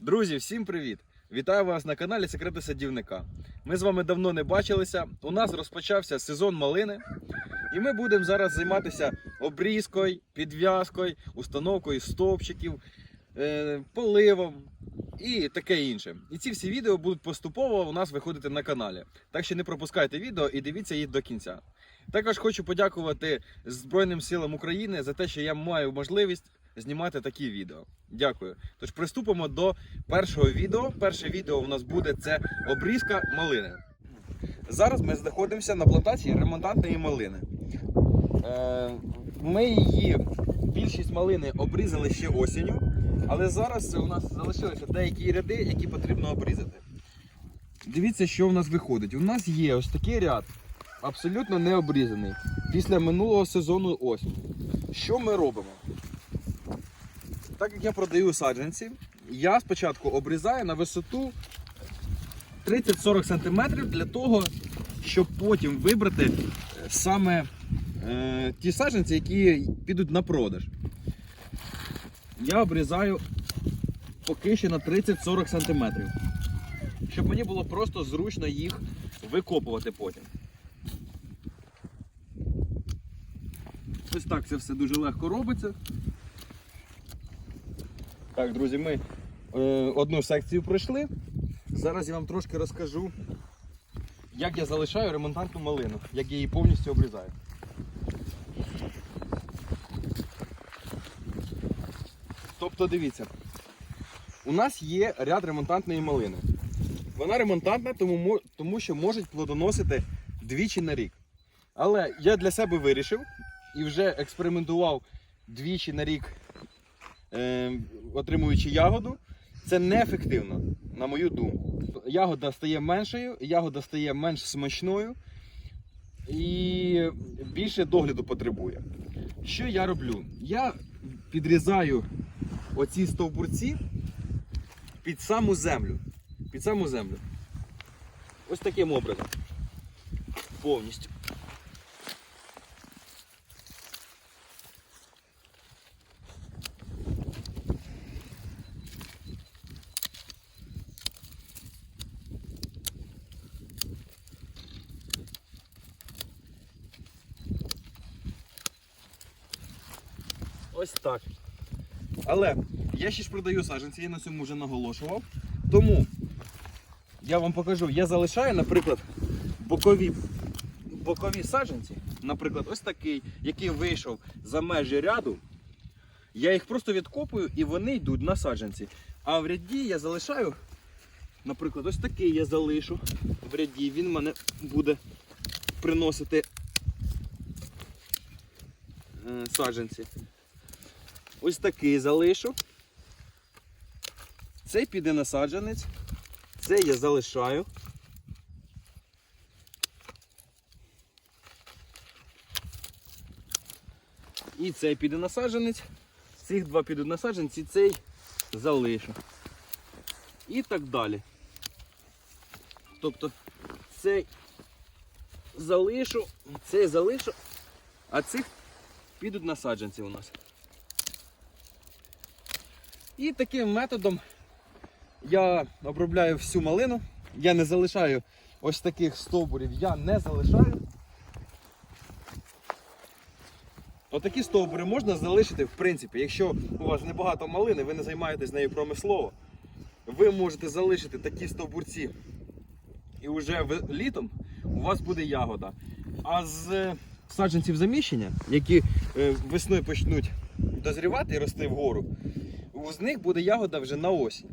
Друзі, всім привіт! Вітаю вас на каналі Секрети Садівника. Ми з вами давно не бачилися. У нас розпочався сезон малини, і ми будемо зараз займатися обрізкою, підв'язкою, установкою стовпчиків, е, поливом і таке інше. І ці всі відео будуть поступово у нас виходити на каналі. Так що не пропускайте відео і дивіться їх до кінця. Також хочу подякувати Збройним силам України за те, що я маю можливість знімати такі відео. Дякую. Тож приступимо до першого відео. Перше відео у нас буде це обрізка малини. Зараз ми знаходимося на плантації ремонтантної малини. Е, Ми її, більшість малини обрізали ще осінню, але зараз у нас залишилися деякі ряди, які потрібно обрізати. Дивіться, що в нас виходить. У нас є ось такий ряд, абсолютно не обрізаний, після минулого сезону осінь. Що ми робимо? Так як я продаю саджанці, я спочатку обрізаю на висоту 30-40 см для того, щоб потім вибрати е, саме е, ті саджанці, які підуть на продаж. Я обрізаю поки що на 30-40 см, щоб мені було просто зручно їх викопувати потім. Ось так це все дуже легко робиться. Так, друзі, ми е, одну секцію пройшли. Зараз я вам трошки розкажу, як я залишаю ремонтантну малину, як я її повністю обрізаю. Тобто дивіться, у нас є ряд ремонтантної малини. Вона ремонтантна, тому, тому що може плодоносити двічі на рік. Але я для себе вирішив і вже експериментував двічі на рік отримуючи ягоду, це неефективно, на мою думку. Ягода стає меншою, ягода стає менш смачною і більше догляду потребує. Що я роблю? Я підрізаю оці стовбурці під саму землю. Під саму землю. Ось таким образом. Повністю. Ось так. Але я ще ж продаю саджанці, я на цьому вже наголошував. Тому я вам покажу, я залишаю, наприклад, бокові, бокові саджанці, наприклад, ось такий, який вийшов за межі ряду. Я їх просто відкопую і вони йдуть на саджанці. А в ряді я залишаю, наприклад, ось такий я залишу в ряді. Він мене буде приносити е, саджанці. Ось такий залишу. Цей піде на саджанець. Цей я залишаю. І цей піде на саджанець. Цих два підуть на саджанець цей залишу. І так далі. Тобто цей залишу, цей залишу, а цих підуть на саджанці у нас. І таким методом я обробляю всю малину. Я не залишаю ось таких стовбурів, я не залишаю. Отакі стовбури можна залишити, в принципі, якщо у вас небагато малини, ви не займаєтесь нею промислово, ви можете залишити такі стовбурці. І вже літом у вас буде ягода. А з е, саджанців заміщення, які е, весною почнуть дозрівати і рости вгору, з них буде ягода вже на осінь.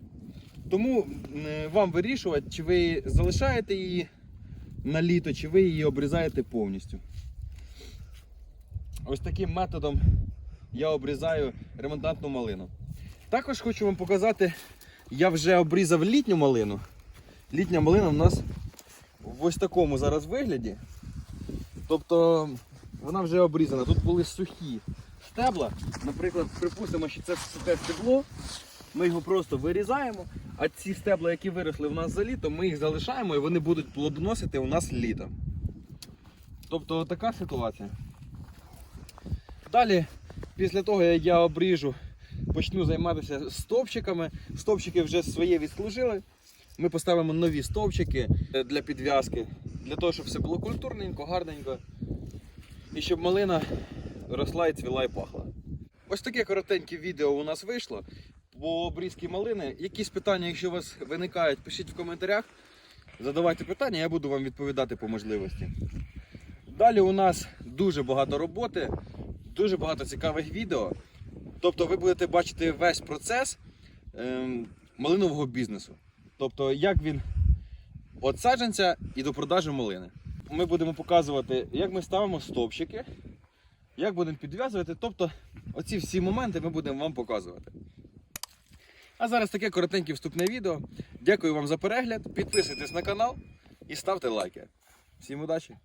Тому е, вам вирішувати, чи ви залишаєте її на літо, чи ви її обрізаєте повністю. Ось таким методом я обрізаю ремонтантну малину. Також хочу вам показати, я вже обрізав літню малину. Літня малина у нас в ось такому зараз вигляді. Тобто вона вже обрізана. Тут були сухі стебла. Наприклад, припустимо, що це сухе стебло. Ми його просто вирізаємо, а ці стебла, які виросли в нас за літо, ми їх залишаємо і вони будуть плодоносити у нас літом. Тобто така ситуація. Далі, після того, як я обріжу почну займатися стовпчиками. Стовпчики вже своє відслужили. Ми поставимо нові стовпчики е, для підв'язки, для того, щоб все було культурненько, гарненько. І щоб малина росла і цвіла і пахла. Ось таке коротеньке відео у нас вийшло по обрізки малини. Якісь питання, якщо у вас виникають, пишіть в коментарях. Задавайте питання, я буду вам відповідати по можливості. Далі у нас дуже багато роботи, дуже багато цікавих відео. Тобто ви будете бачити весь процес ем, малинового бізнесу. Тобто, як він від саджанця і до продажу малини. Ми будемо показувати, як ми ставимо стовпчики, як будемо підв'язувати. Тобто, оці всі моменти ми будемо вам показувати. А зараз таке коротеньке вступне відео. Дякую вам за перегляд. Підписуйтесь на канал і ставте лайки. Всім удачі!